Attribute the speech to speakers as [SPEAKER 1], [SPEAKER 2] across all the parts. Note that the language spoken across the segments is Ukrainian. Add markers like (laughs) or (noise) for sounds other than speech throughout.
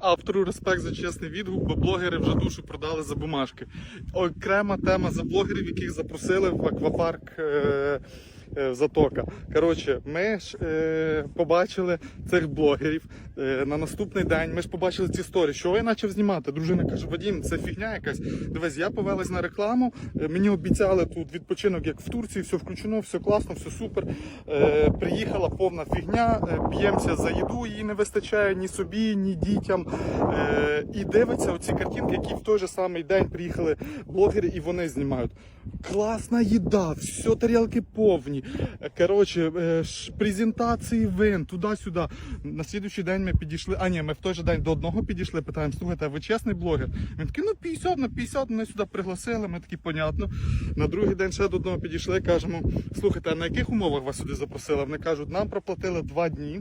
[SPEAKER 1] Автору респект за чесний відгук, бо блогери вже душу продали за бумажки. Окрема тема за блогерів, яких запросили в аквапарк е, Затока. Коротше, ми ж е, побачили цих блогерів е, на наступний день. Ми ж побачили ці сторі. Що я почав знімати? Дружина каже: Вадім, це фігня якась. Дивись, я повелась на рекламу. е, Мені обіцяли тут відпочинок, як в Турції, все включено, все класно, все супер. Е, приїхала повна фігня, е, б'ємося за їду, її не вистачає ні собі, ні дітям. Е, і дивиться оці картинки, які в той же самий день приїхали блогери, і вони знімають. Класна їда, все тарілки повні. Коротше, е, презентації вин, туди-сюди. На слідуючий день ми підійшли. А ні, ми в той же день до одного підійшли, питаємо, слухайте, а ви чесний блогер? Він такий, ну 50 на 50, мене сюди пригласили, ми такі, понятно. На другий день ще до одного підійшли, кажемо, слухайте, а на яких умовах вас сюди запросили? Вони кажуть, нам проплатили два дні.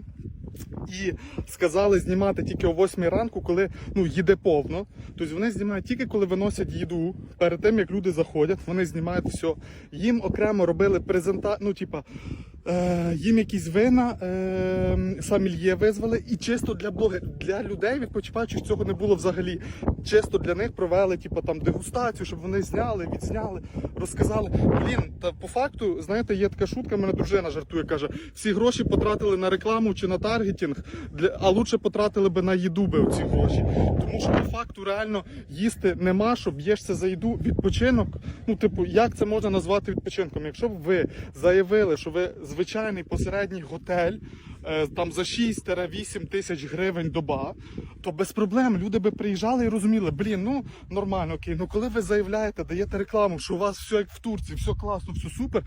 [SPEAKER 1] І сказали знімати тільки о 8 ранку, коли ну їде повно. Тобто вони знімають тільки коли виносять їду. Перед тим як люди заходять, вони знімають все. Їм окремо робили презента... ну, типа, їм якісь вина е, самільє визвали, і чисто для блогерів, для людей відпочиваючих цього не було взагалі. Чисто для них провели, типа там дегустацію, щоб вони зняли, відзняли, розказали. Блін, та по факту, знаєте, є така шутка, мене дружина жартує, каже, всі гроші потратили на рекламу чи на таргетінг, а лучше потратили би на їду би ці гроші. Тому що по факту реально їсти нема, що б'єшся за їду. Відпочинок. Ну, типу, як це можна назвати відпочинком? Якщо б ви заявили, що ви звичайний посередній готель. Е, Там за 6-8 тисяч гривень доба, то без проблем люди би приїжджали і розуміли, блін, ну нормально, окей. Ну коли ви заявляєте, даєте рекламу, що у вас все як в Турції, все класно, все супер.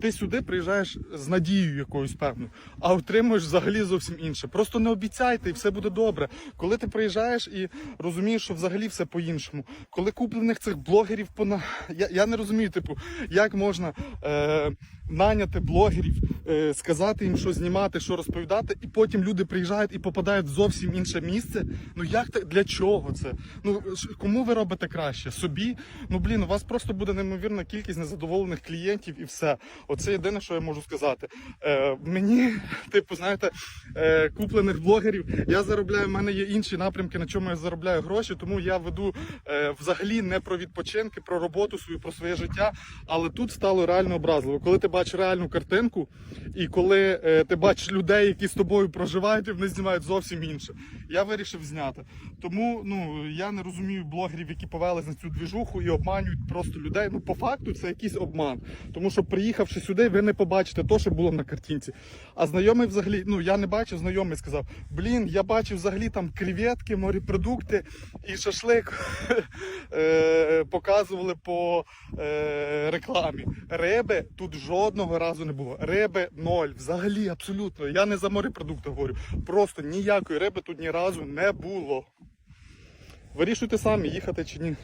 [SPEAKER 1] Ти сюди приїжджаєш з надією якоюсь певною, а отримуєш взагалі зовсім інше. Просто не обіцяйте, і все буде добре. Коли ти приїжджаєш і розумієш, що взагалі все по-іншому. Коли куплених цих блогерів пона. Я, я не розумію, типу, як можна е, наняти блогерів, е, сказати їм, що знімати, що розповідати, і потім люди приїжджають і попадають в зовсім інше місце. Ну як так для чого це? Ну кому ви робите краще? Собі? Ну блін, у вас просто буде неймовірна кількість незадоволених клієнтів і все. Оце єдине, що я можу сказати. Е, мені, (laughs) типу, знаєте, е, куплених блогерів. Я заробляю, в мене є інші напрямки, на чому я заробляю гроші, тому я веду е, взагалі не про відпочинки, про роботу свою, про своє життя. Але тут стало реально образливо. Коли ти бачиш реальну картинку, і коли е, ти бачиш людей, які з тобою проживають, і вони знімають зовсім інше. Я вирішив зняти. Тому ну я не розумію блогерів, які повелись на цю двіжуху і обманюють просто людей. Ну, по факту, це якийсь обман. Тому що приїхавши сюди, ви не побачите то, що було на картинці. А знайомий взагалі, ну я не бачив, знайомий сказав: блін, я бачив взагалі там креветки, морепродукти і шашлик (laughs) е, показували по е, рекламі. Риби тут жодного разу не було. Риби ноль. Взагалі, абсолютно. Я не за морепродукти говорю. Просто ніякої риби тут ні разу не було. Вирішуйте самі, їхати чи ні.